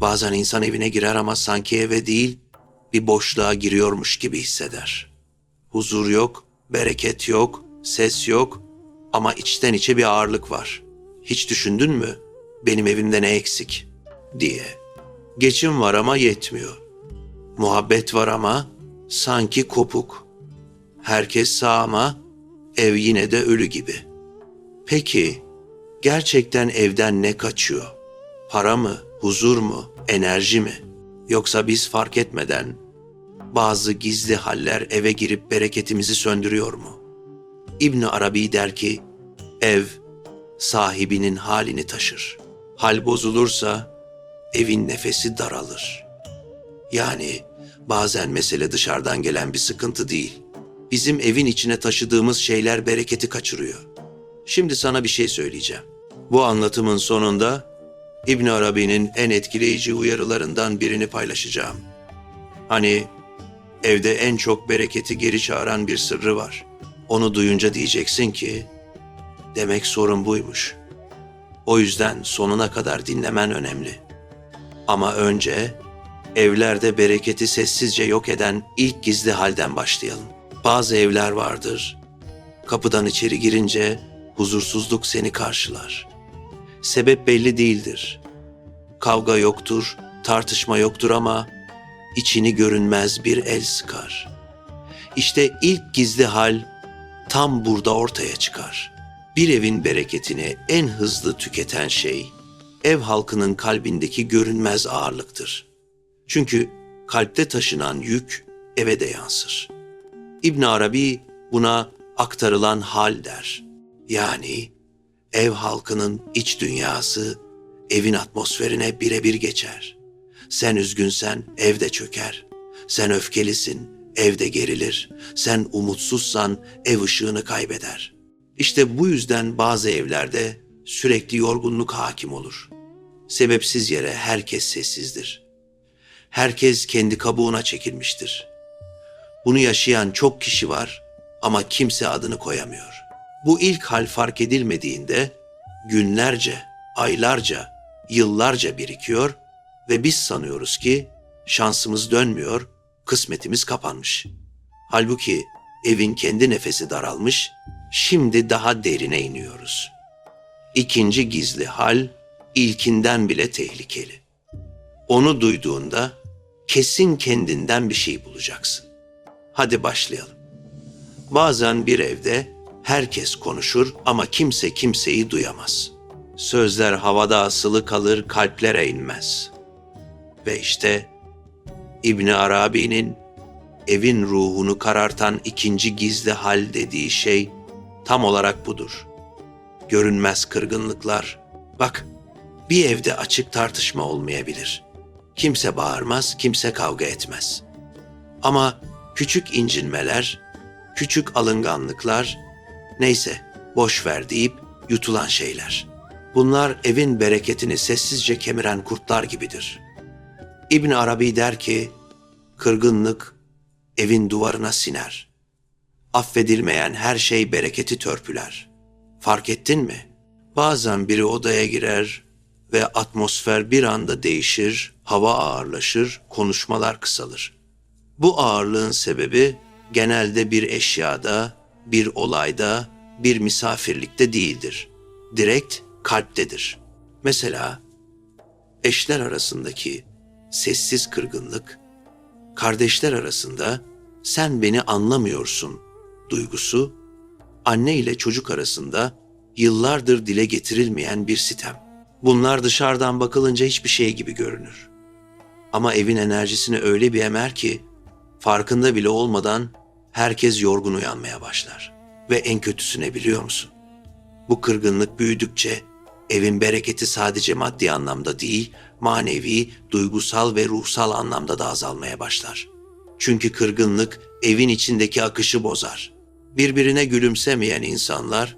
Bazen insan evine girer ama sanki eve değil, bir boşluğa giriyormuş gibi hisseder. Huzur yok, bereket yok, ses yok ama içten içe bir ağırlık var. Hiç düşündün mü? Benim evimde ne eksik diye. Geçim var ama yetmiyor. Muhabbet var ama sanki kopuk. Herkes sağ ama ev yine de ölü gibi. Peki gerçekten evden ne kaçıyor? Para mı, huzur mu, enerji mi? Yoksa biz fark etmeden bazı gizli haller eve girip bereketimizi söndürüyor mu? İbn Arabi der ki, ev sahibinin halini taşır. Hal bozulursa evin nefesi daralır. Yani bazen mesele dışarıdan gelen bir sıkıntı değil. Bizim evin içine taşıdığımız şeyler bereketi kaçırıyor. Şimdi sana bir şey söyleyeceğim. Bu anlatımın sonunda İbn Arabi'nin en etkileyici uyarılarından birini paylaşacağım. Hani evde en çok bereketi geri çağıran bir sırrı var. Onu duyunca diyeceksin ki demek sorun buymuş. O yüzden sonuna kadar dinlemen önemli. Ama önce evlerde bereketi sessizce yok eden ilk gizli halden başlayalım. Bazı evler vardır. Kapıdan içeri girince huzursuzluk seni karşılar. Sebep belli değildir. Kavga yoktur, tartışma yoktur ama içini görünmez bir el sıkar. İşte ilk gizli hal tam burada ortaya çıkar. Bir evin bereketini en hızlı tüketen şey ev halkının kalbindeki görünmez ağırlıktır. Çünkü kalpte taşınan yük eve de yansır. İbn Arabi buna aktarılan hal der. Yani ev halkının iç dünyası evin atmosferine birebir geçer. Sen üzgünsen evde çöker. Sen öfkelisin, evde gerilir. Sen umutsuzsan ev ışığını kaybeder. İşte bu yüzden bazı evlerde sürekli yorgunluk hakim olur. Sebepsiz yere herkes sessizdir. Herkes kendi kabuğuna çekilmiştir. Bunu yaşayan çok kişi var ama kimse adını koyamıyor. Bu ilk hal fark edilmediğinde günlerce, aylarca, yıllarca birikiyor ve biz sanıyoruz ki şansımız dönmüyor, kısmetimiz kapanmış. Halbuki evin kendi nefesi daralmış, şimdi daha derine iniyoruz. İkinci gizli hal ilkinden bile tehlikeli. Onu duyduğunda kesin kendinden bir şey bulacaksın. Hadi başlayalım. Bazen bir evde herkes konuşur ama kimse kimseyi duyamaz. Sözler havada asılı kalır, kalplere inmez. Ve işte İbni Arabi'nin evin ruhunu karartan ikinci gizli hal dediği şey tam olarak budur. Görünmez kırgınlıklar. Bak, bir evde açık tartışma olmayabilir. Kimse bağırmaz, kimse kavga etmez. Ama küçük incinmeler, küçük alınganlıklar, neyse boş ver deyip yutulan şeyler. Bunlar evin bereketini sessizce kemiren kurtlar gibidir. İbn Arabi der ki, kırgınlık evin duvarına siner. Affedilmeyen her şey bereketi törpüler. Fark ettin mi? Bazen biri odaya girer ve atmosfer bir anda değişir, hava ağırlaşır, konuşmalar kısalır. Bu ağırlığın sebebi genelde bir eşyada, bir olayda, bir misafirlikte değildir. Direkt kalptedir. Mesela eşler arasındaki sessiz kırgınlık, kardeşler arasında sen beni anlamıyorsun duygusu, anne ile çocuk arasında yıllardır dile getirilmeyen bir sitem. Bunlar dışarıdan bakılınca hiçbir şey gibi görünür. Ama evin enerjisini öyle bir emer ki farkında bile olmadan herkes yorgun uyanmaya başlar. Ve en kötüsü ne biliyor musun? Bu kırgınlık büyüdükçe evin bereketi sadece maddi anlamda değil, manevi, duygusal ve ruhsal anlamda da azalmaya başlar. Çünkü kırgınlık evin içindeki akışı bozar. Birbirine gülümsemeyen insanlar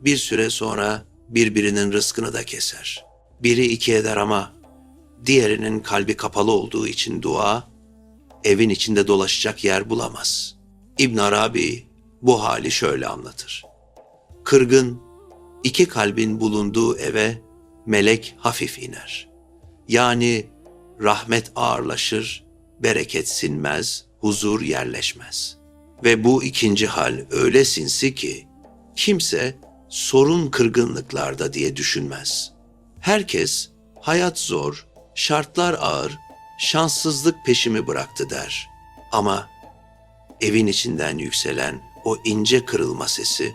bir süre sonra birbirinin rızkını da keser. Biri iki eder ama diğerinin kalbi kapalı olduğu için dua evin içinde dolaşacak yer bulamaz. İbn Arabi bu hali şöyle anlatır. Kırgın iki kalbin bulunduğu eve melek hafif iner. Yani rahmet ağırlaşır, bereket sinmez, huzur yerleşmez. Ve bu ikinci hal öyle sinsi ki kimse sorun kırgınlıklarda diye düşünmez. Herkes hayat zor, şartlar ağır, şanssızlık peşimi bıraktı der. Ama evin içinden yükselen o ince kırılma sesi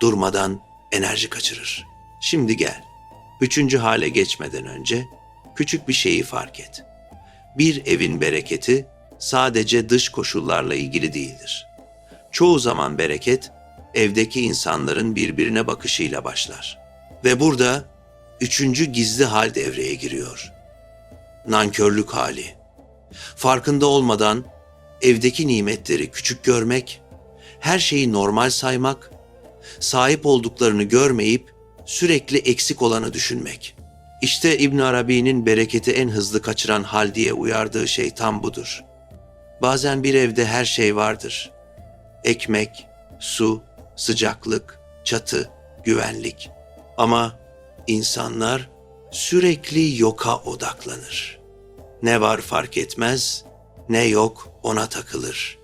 durmadan enerji kaçırır. Şimdi gel. Üçüncü hale geçmeden önce küçük bir şeyi fark et. Bir evin bereketi sadece dış koşullarla ilgili değildir. Çoğu zaman bereket evdeki insanların birbirine bakışıyla başlar. Ve burada üçüncü gizli hal devreye giriyor. Nankörlük hali. Farkında olmadan evdeki nimetleri küçük görmek, her şeyi normal saymak, sahip olduklarını görmeyip sürekli eksik olanı düşünmek. İşte İbn Arabi'nin bereketi en hızlı kaçıran hal diye uyardığı şey tam budur. Bazen bir evde her şey vardır. Ekmek, su, sıcaklık, çatı, güvenlik. Ama insanlar sürekli yoka odaklanır. Ne var fark etmez, ne yok ona takılır.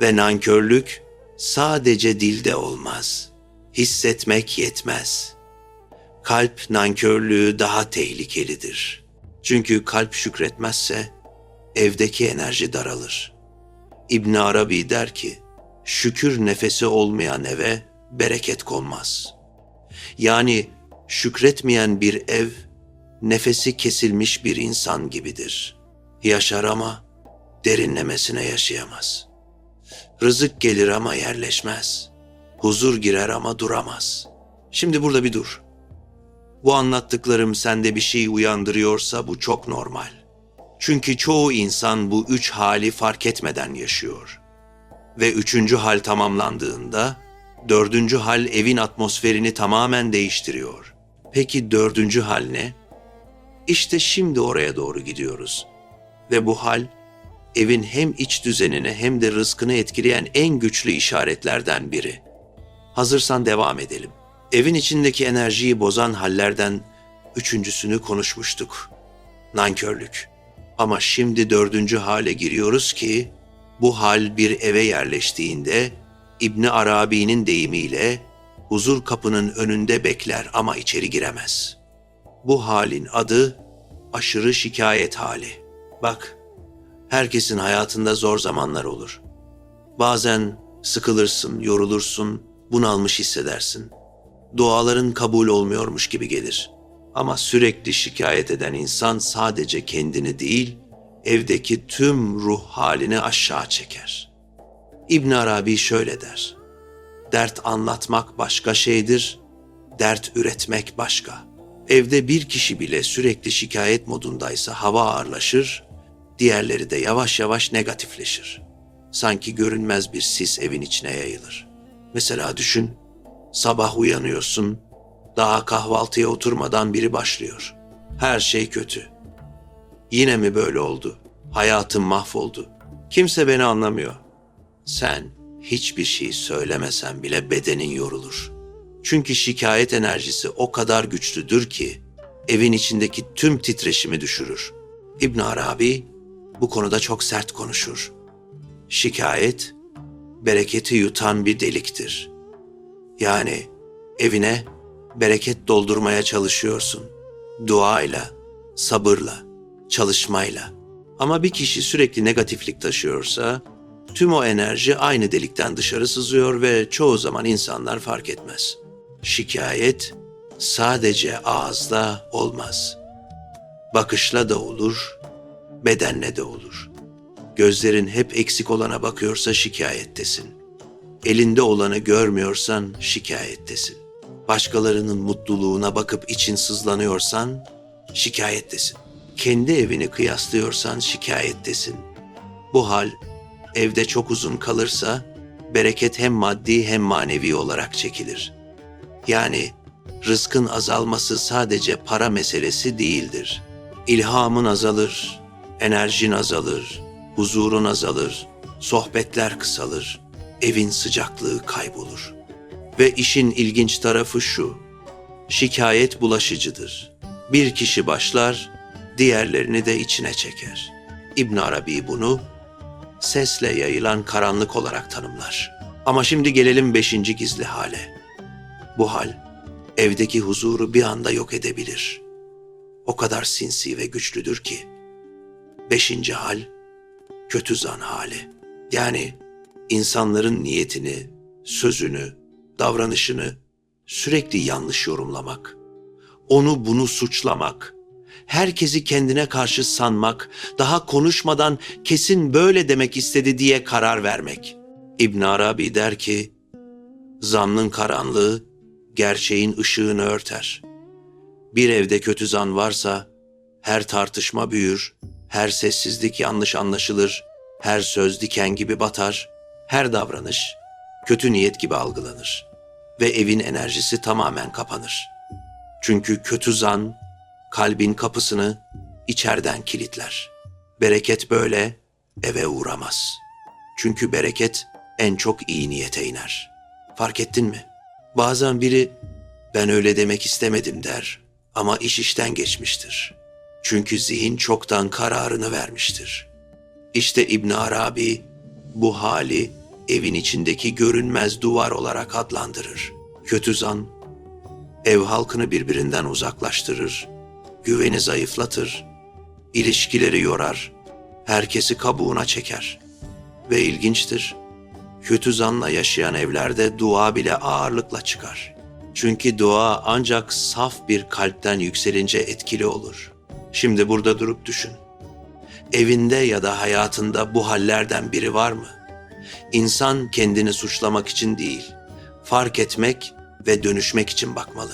Ve nankörlük sadece dilde olmaz. Hissetmek yetmez. Kalp nankörlüğü daha tehlikelidir. Çünkü kalp şükretmezse evdeki enerji daralır. İbn Arabi der ki, şükür nefesi olmayan eve bereket konmaz. Yani şükretmeyen bir ev, nefesi kesilmiş bir insan gibidir. Yaşar ama derinlemesine yaşayamaz. Rızık gelir ama yerleşmez. Huzur girer ama duramaz. Şimdi burada bir dur. Bu anlattıklarım sende bir şey uyandırıyorsa bu çok normal. Çünkü çoğu insan bu üç hali fark etmeden yaşıyor. Ve üçüncü hal tamamlandığında, dördüncü hal evin atmosferini tamamen değiştiriyor. Peki dördüncü hal ne? İşte şimdi oraya doğru gidiyoruz. Ve bu hal, evin hem iç düzenini hem de rızkını etkileyen en güçlü işaretlerden biri. Hazırsan devam edelim. Evin içindeki enerjiyi bozan hallerden üçüncüsünü konuşmuştuk. Nankörlük. Ama şimdi dördüncü hale giriyoruz ki bu hal bir eve yerleştiğinde İbni Arabi'nin deyimiyle huzur kapının önünde bekler ama içeri giremez. Bu halin adı aşırı şikayet hali. Bak, herkesin hayatında zor zamanlar olur. Bazen sıkılırsın, yorulursun, bunalmış hissedersin. Duaların kabul olmuyormuş gibi gelir. Ama sürekli şikayet eden insan sadece kendini değil, evdeki tüm ruh halini aşağı çeker. İbn Arabi şöyle der. Dert anlatmak başka şeydir, dert üretmek başka. Evde bir kişi bile sürekli şikayet modundaysa hava ağırlaşır, diğerleri de yavaş yavaş negatifleşir. Sanki görünmez bir sis evin içine yayılır. Mesela düşün, sabah uyanıyorsun, daha kahvaltıya oturmadan biri başlıyor. Her şey kötü. Yine mi böyle oldu? Hayatım mahvoldu. Kimse beni anlamıyor. Sen hiçbir şey söylemesen bile bedenin yorulur. Çünkü şikayet enerjisi o kadar güçlüdür ki evin içindeki tüm titreşimi düşürür. İbn Arabi bu konuda çok sert konuşur. Şikayet bereketi yutan bir deliktir. Yani evine bereket doldurmaya çalışıyorsun. Duayla, sabırla, çalışmayla. Ama bir kişi sürekli negatiflik taşıyorsa tüm o enerji aynı delikten dışarı sızıyor ve çoğu zaman insanlar fark etmez. Şikayet sadece ağızla olmaz. Bakışla da olur, bedenle de olur. Gözlerin hep eksik olana bakıyorsa şikayettesin. Elinde olanı görmüyorsan şikayettesin. Başkalarının mutluluğuna bakıp için sızlanıyorsan şikayettesin. Kendi evini kıyaslıyorsan şikayettesin. Bu hal evde çok uzun kalırsa bereket hem maddi hem manevi olarak çekilir. Yani rızkın azalması sadece para meselesi değildir. İlhamın azalır, enerjin azalır, huzurun azalır, sohbetler kısalır, evin sıcaklığı kaybolur. Ve işin ilginç tarafı şu, şikayet bulaşıcıdır. Bir kişi başlar, diğerlerini de içine çeker. İbn Arabi bunu sesle yayılan karanlık olarak tanımlar. Ama şimdi gelelim beşinci gizli hale. Bu hal evdeki huzuru bir anda yok edebilir. O kadar sinsi ve güçlüdür ki. Beşinci hal kötü zan hali. Yani insanların niyetini, sözünü, davranışını sürekli yanlış yorumlamak. Onu bunu suçlamak, herkesi kendine karşı sanmak, daha konuşmadan kesin böyle demek istedi diye karar vermek. İbn Arabi der ki, zannın karanlığı gerçeğin ışığını örter. Bir evde kötü zan varsa her tartışma büyür, her sessizlik yanlış anlaşılır, her söz diken gibi batar, her davranış kötü niyet gibi algılanır ve evin enerjisi tamamen kapanır. Çünkü kötü zan kalbin kapısını içerden kilitler. Bereket böyle eve uğramaz. Çünkü bereket en çok iyi niyete iner. Fark ettin mi? Bazen biri ben öyle demek istemedim der ama iş işten geçmiştir. Çünkü zihin çoktan kararını vermiştir. İşte İbn Arabi bu hali evin içindeki görünmez duvar olarak adlandırır. Kötü zan ev halkını birbirinden uzaklaştırır, güveni zayıflatır, ilişkileri yorar, herkesi kabuğuna çeker. Ve ilginçtir, kötü zanla yaşayan evlerde dua bile ağırlıkla çıkar. Çünkü dua ancak saf bir kalpten yükselince etkili olur. Şimdi burada durup düşün. Evinde ya da hayatında bu hallerden biri var mı? İnsan kendini suçlamak için değil, fark etmek ve dönüşmek için bakmalı.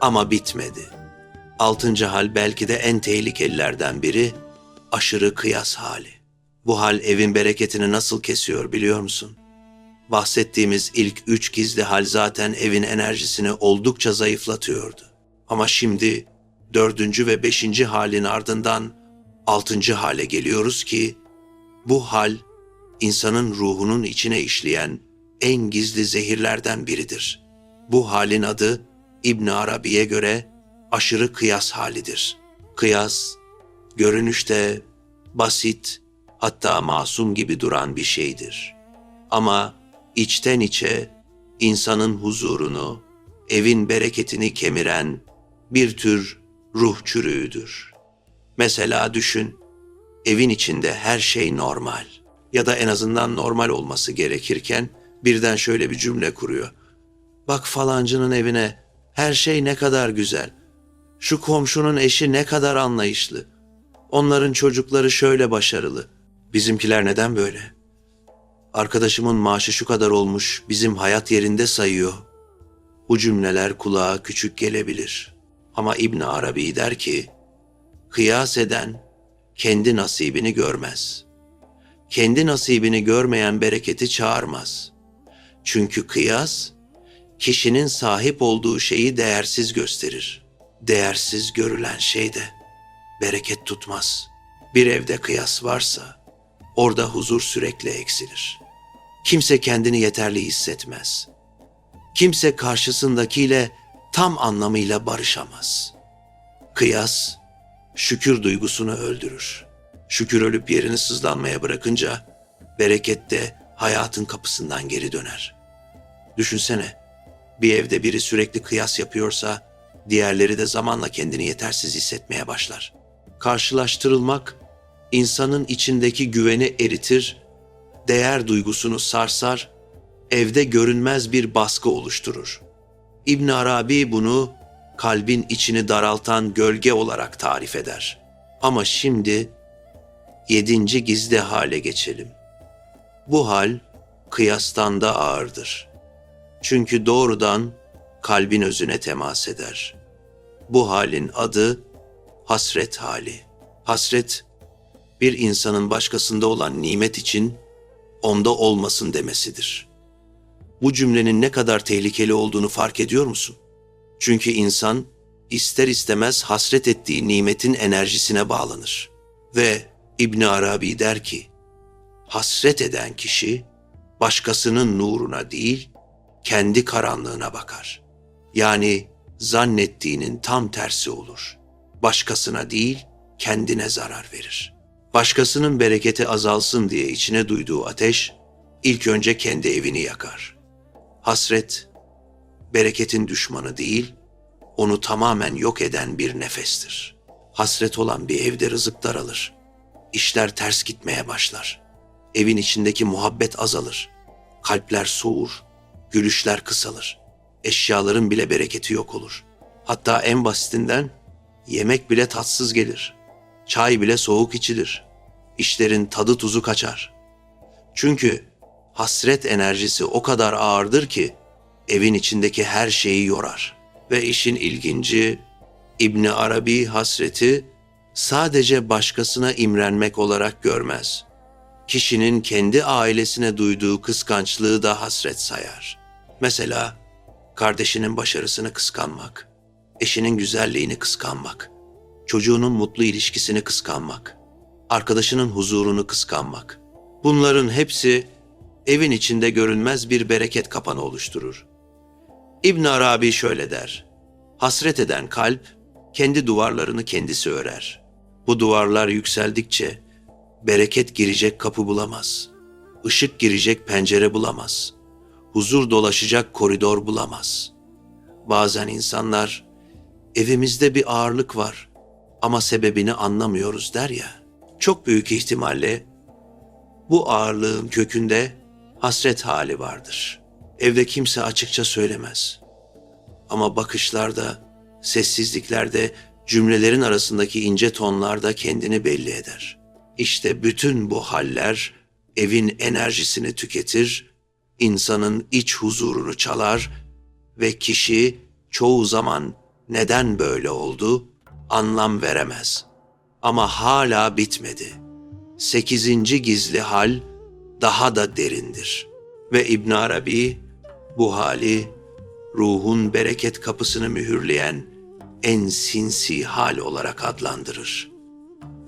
Ama bitmedi. Altıncı hal belki de en tehlikelilerden biri aşırı kıyas hali. Bu hal evin bereketini nasıl kesiyor biliyor musun? Bahsettiğimiz ilk üç gizli hal zaten evin enerjisini oldukça zayıflatıyordu. Ama şimdi dördüncü ve beşinci halin ardından altıncı hale geliyoruz ki bu hal insanın ruhunun içine işleyen en gizli zehirlerden biridir. Bu halin adı İbn Arabi'ye göre aşırı kıyas halidir. Kıyas, görünüşte basit, hatta masum gibi duran bir şeydir. Ama içten içe insanın huzurunu, evin bereketini kemiren bir tür ruh çürüğüdür. Mesela düşün, evin içinde her şey normal ya da en azından normal olması gerekirken birden şöyle bir cümle kuruyor. Bak falancının evine her şey ne kadar güzel. Şu komşunun eşi ne kadar anlayışlı. Onların çocukları şöyle başarılı. Bizimkiler neden böyle? Arkadaşımın maaşı şu kadar olmuş, bizim hayat yerinde sayıyor. Bu cümleler kulağa küçük gelebilir. Ama İbn Arabi der ki, kıyas eden kendi nasibini görmez. Kendi nasibini görmeyen bereketi çağırmaz. Çünkü kıyas, kişinin sahip olduğu şeyi değersiz gösterir. Değersiz görülen şey de bereket tutmaz. Bir evde kıyas varsa orada huzur sürekli eksilir. Kimse kendini yeterli hissetmez. Kimse karşısındakiyle tam anlamıyla barışamaz. Kıyas şükür duygusunu öldürür. Şükür ölüp yerini sızlanmaya bırakınca bereket de hayatın kapısından geri döner. Düşünsene, bir evde biri sürekli kıyas yapıyorsa diğerleri de zamanla kendini yetersiz hissetmeye başlar. Karşılaştırılmak insanın içindeki güveni eritir, değer duygusunu sarsar, evde görünmez bir baskı oluşturur. İbn Arabi bunu kalbin içini daraltan gölge olarak tarif eder. Ama şimdi yedinci gizli hale geçelim. Bu hal kıyastan da ağırdır. Çünkü doğrudan kalbin özüne temas eder. Bu halin adı hasret hali. Hasret, bir insanın başkasında olan nimet için onda olmasın demesidir. Bu cümlenin ne kadar tehlikeli olduğunu fark ediyor musun? Çünkü insan ister istemez hasret ettiği nimetin enerjisine bağlanır. Ve İbn Arabi der ki, hasret eden kişi başkasının nuruna değil, kendi karanlığına bakar. Yani zannettiğinin tam tersi olur. Başkasına değil, kendine zarar verir. Başkasının bereketi azalsın diye içine duyduğu ateş ilk önce kendi evini yakar. Hasret bereketin düşmanı değil, onu tamamen yok eden bir nefestir. Hasret olan bir evde rızık daralır. İşler ters gitmeye başlar. Evin içindeki muhabbet azalır. Kalpler soğur, gülüşler kısalır. Eşyaların bile bereketi yok olur. Hatta en basitinden yemek bile tatsız gelir. Çay bile soğuk içilir. İşlerin tadı tuzu kaçar. Çünkü hasret enerjisi o kadar ağırdır ki evin içindeki her şeyi yorar. Ve işin ilginci İbni Arabi hasreti sadece başkasına imrenmek olarak görmez. Kişinin kendi ailesine duyduğu kıskançlığı da hasret sayar. Mesela kardeşinin başarısını kıskanmak, eşinin güzelliğini kıskanmak, çocuğunun mutlu ilişkisini kıskanmak, arkadaşının huzurunu kıskanmak. Bunların hepsi evin içinde görünmez bir bereket kapanı oluşturur. İbn Arabi şöyle der. Hasret eden kalp kendi duvarlarını kendisi örer. Bu duvarlar yükseldikçe bereket girecek kapı bulamaz. Işık girecek pencere bulamaz. Huzur dolaşacak koridor bulamaz. Bazen insanlar evimizde bir ağırlık var ama sebebini anlamıyoruz der ya. Çok büyük ihtimalle bu ağırlığın kökünde hasret hali vardır. Evde kimse açıkça söylemez. Ama bakışlarda, sessizliklerde, cümlelerin arasındaki ince tonlarda kendini belli eder. İşte bütün bu haller evin enerjisini tüketir, insanın iç huzurunu çalar ve kişi çoğu zaman neden böyle oldu anlam veremez. Ama hala bitmedi. Sekizinci gizli hal daha da derindir. Ve İbn Arabi bu hali ruhun bereket kapısını mühürleyen en sinsi hal olarak adlandırır.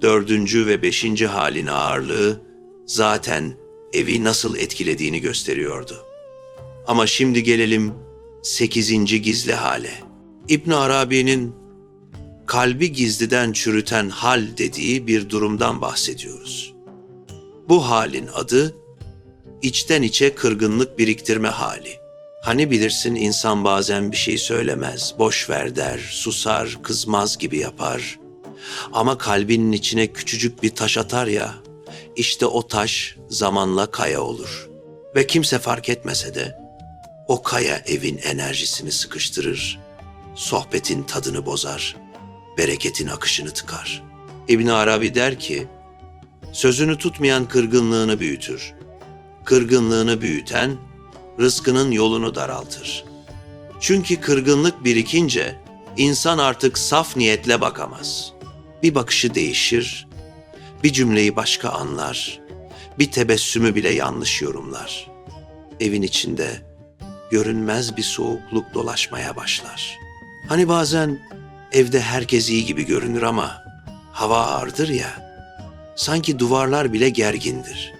Dördüncü ve beşinci halin ağırlığı zaten evi nasıl etkilediğini gösteriyordu. Ama şimdi gelelim sekizinci gizli hale. İbn Arabi'nin kalbi gizliden çürüten hal dediği bir durumdan bahsediyoruz. Bu halin adı içten içe kırgınlık biriktirme hali. Hani bilirsin insan bazen bir şey söylemez, boş ver der, susar, kızmaz gibi yapar. Ama kalbinin içine küçücük bir taş atar ya, işte o taş zamanla kaya olur. Ve kimse fark etmese de o kaya evin enerjisini sıkıştırır, sohbetin tadını bozar, bereketin akışını tıkar. İbn Arabi der ki, sözünü tutmayan kırgınlığını büyütür. Kırgınlığını büyüten rızkının yolunu daraltır. Çünkü kırgınlık birikince insan artık saf niyetle bakamaz. Bir bakışı değişir, bir cümleyi başka anlar, bir tebessümü bile yanlış yorumlar. Evin içinde görünmez bir soğukluk dolaşmaya başlar. Hani bazen evde herkes iyi gibi görünür ama hava ağırdır ya, sanki duvarlar bile gergindir.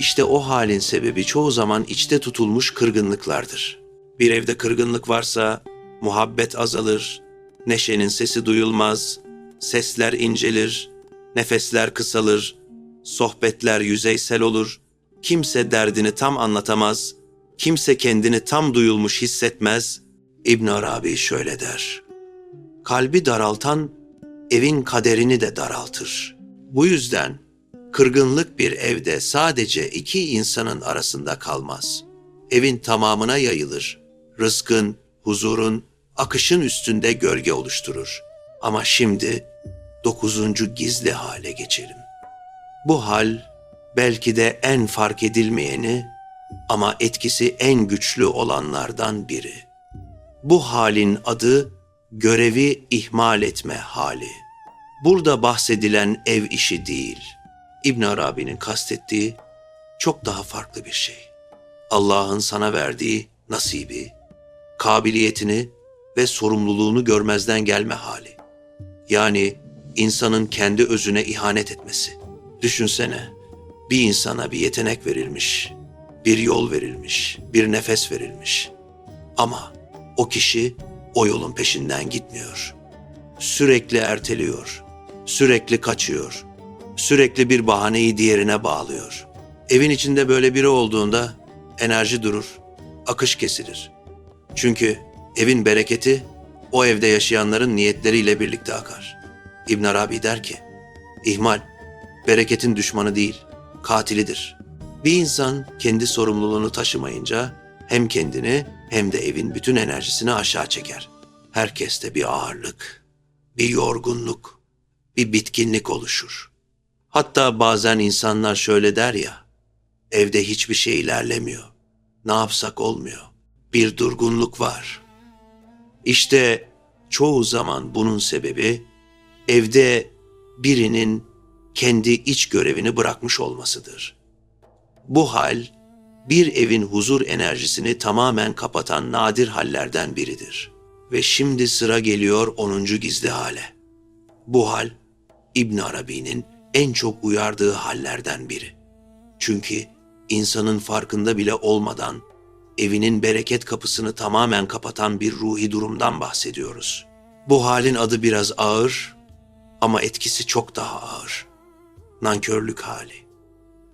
İşte o halin sebebi çoğu zaman içte tutulmuş kırgınlıklardır. Bir evde kırgınlık varsa muhabbet azalır, neşenin sesi duyulmaz, sesler incelir, nefesler kısalır, sohbetler yüzeysel olur, kimse derdini tam anlatamaz, kimse kendini tam duyulmuş hissetmez. İbn Arabi şöyle der. Kalbi daraltan evin kaderini de daraltır. Bu yüzden kırgınlık bir evde sadece iki insanın arasında kalmaz. Evin tamamına yayılır. Rızkın, huzurun, akışın üstünde gölge oluşturur. Ama şimdi dokuzuncu gizli hale geçelim. Bu hal belki de en fark edilmeyeni ama etkisi en güçlü olanlardan biri. Bu halin adı görevi ihmal etme hali. Burada bahsedilen ev işi değil. İbn Arabi'nin kastettiği çok daha farklı bir şey. Allah'ın sana verdiği nasibi, kabiliyetini ve sorumluluğunu görmezden gelme hali. Yani insanın kendi özüne ihanet etmesi. Düşünsene, bir insana bir yetenek verilmiş, bir yol verilmiş, bir nefes verilmiş. Ama o kişi o yolun peşinden gitmiyor. Sürekli erteliyor. Sürekli kaçıyor. Sürekli bir bahaneyi diğerine bağlıyor. Evin içinde böyle biri olduğunda enerji durur, akış kesilir. Çünkü evin bereketi o evde yaşayanların niyetleriyle birlikte akar. İbn Arabi der ki, ihmal bereketin düşmanı değil, katilidir. Bir insan kendi sorumluluğunu taşımayınca hem kendini hem de evin bütün enerjisini aşağı çeker. Herkeste bir ağırlık, bir yorgunluk, bir bitkinlik oluşur. Hatta bazen insanlar şöyle der ya, evde hiçbir şey ilerlemiyor. Ne yapsak olmuyor. Bir durgunluk var. İşte çoğu zaman bunun sebebi evde birinin kendi iç görevini bırakmış olmasıdır. Bu hal bir evin huzur enerjisini tamamen kapatan nadir hallerden biridir. Ve şimdi sıra geliyor 10. gizli hale. Bu hal İbn Arabi'nin en çok uyardığı hallerden biri. Çünkü insanın farkında bile olmadan evinin bereket kapısını tamamen kapatan bir ruhi durumdan bahsediyoruz. Bu halin adı biraz ağır ama etkisi çok daha ağır. Nankörlük hali.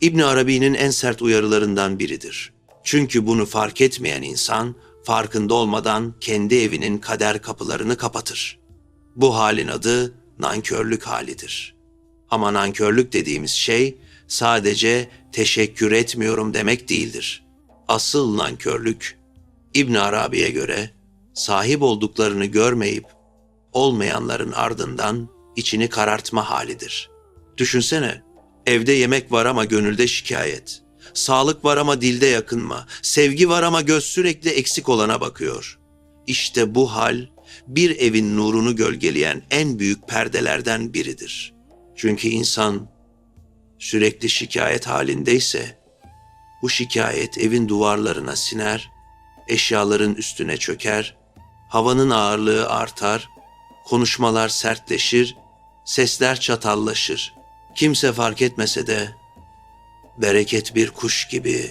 İbn Arabi'nin en sert uyarılarından biridir. Çünkü bunu fark etmeyen insan farkında olmadan kendi evinin kader kapılarını kapatır. Bu halin adı nankörlük halidir. Ama nankörlük dediğimiz şey sadece teşekkür etmiyorum demek değildir. Asıl nankörlük İbn Arabi'ye göre sahip olduklarını görmeyip olmayanların ardından içini karartma halidir. Düşünsene, evde yemek var ama gönülde şikayet. Sağlık var ama dilde yakınma. Sevgi var ama göz sürekli eksik olana bakıyor. İşte bu hal bir evin nurunu gölgeleyen en büyük perdelerden biridir. Çünkü insan sürekli şikayet halindeyse bu şikayet evin duvarlarına siner, eşyaların üstüne çöker, havanın ağırlığı artar, konuşmalar sertleşir, sesler çatallaşır. Kimse fark etmese de bereket bir kuş gibi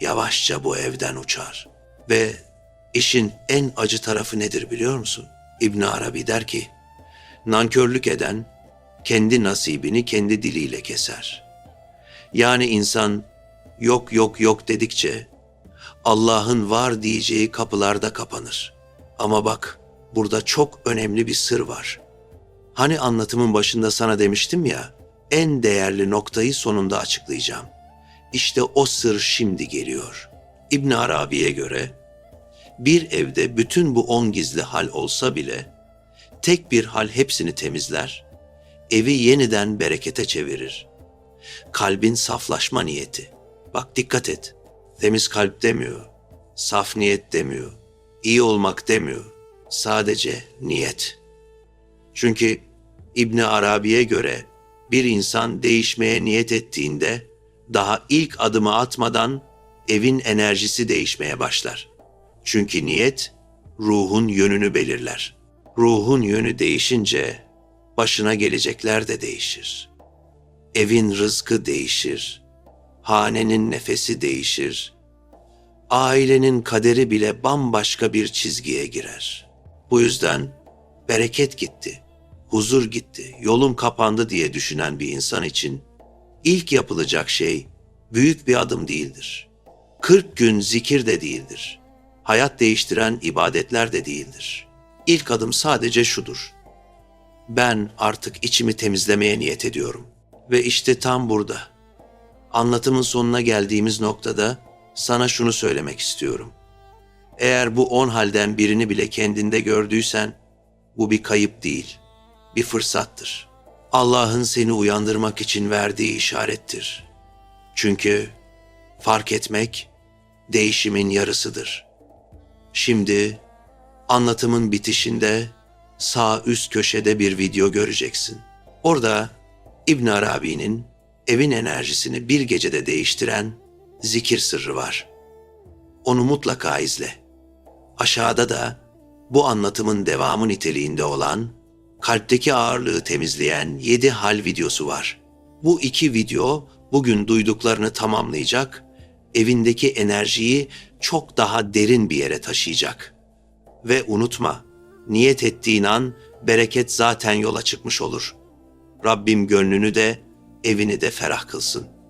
yavaşça bu evden uçar. Ve işin en acı tarafı nedir biliyor musun? İbn Arabi der ki, nankörlük eden kendi nasibini kendi diliyle keser. Yani insan yok yok yok dedikçe Allah'ın var diyeceği kapılarda kapanır. Ama bak burada çok önemli bir sır var. Hani anlatımın başında sana demiştim ya, en değerli noktayı sonunda açıklayacağım. İşte o sır şimdi geliyor. İbn Arabi'ye göre bir evde bütün bu on gizli hal olsa bile tek bir hal hepsini temizler, evi yeniden berekete çevirir. Kalbin saflaşma niyeti. Bak dikkat et. Temiz kalp demiyor. Saf niyet demiyor. iyi olmak demiyor. Sadece niyet. Çünkü İbni Arabi'ye göre bir insan değişmeye niyet ettiğinde daha ilk adımı atmadan evin enerjisi değişmeye başlar. Çünkü niyet ruhun yönünü belirler. Ruhun yönü değişince başına gelecekler de değişir. Evin rızkı değişir. Hanenin nefesi değişir. Ailenin kaderi bile bambaşka bir çizgiye girer. Bu yüzden bereket gitti, huzur gitti, yolum kapandı diye düşünen bir insan için ilk yapılacak şey büyük bir adım değildir. 40 gün zikir de değildir. Hayat değiştiren ibadetler de değildir. İlk adım sadece şudur. Ben artık içimi temizlemeye niyet ediyorum. Ve işte tam burada. Anlatımın sonuna geldiğimiz noktada sana şunu söylemek istiyorum. Eğer bu on halden birini bile kendinde gördüysen bu bir kayıp değil, bir fırsattır. Allah'ın seni uyandırmak için verdiği işarettir. Çünkü fark etmek değişimin yarısıdır. Şimdi anlatımın bitişinde sağ üst köşede bir video göreceksin. Orada İbn Arabi'nin evin enerjisini bir gecede değiştiren zikir sırrı var. Onu mutlaka izle. Aşağıda da bu anlatımın devamı niteliğinde olan kalpteki ağırlığı temizleyen 7 hal videosu var. Bu iki video bugün duyduklarını tamamlayacak, evindeki enerjiyi çok daha derin bir yere taşıyacak. Ve unutma, niyet ettiğin an bereket zaten yola çıkmış olur. Rabbim gönlünü de evini de ferah kılsın.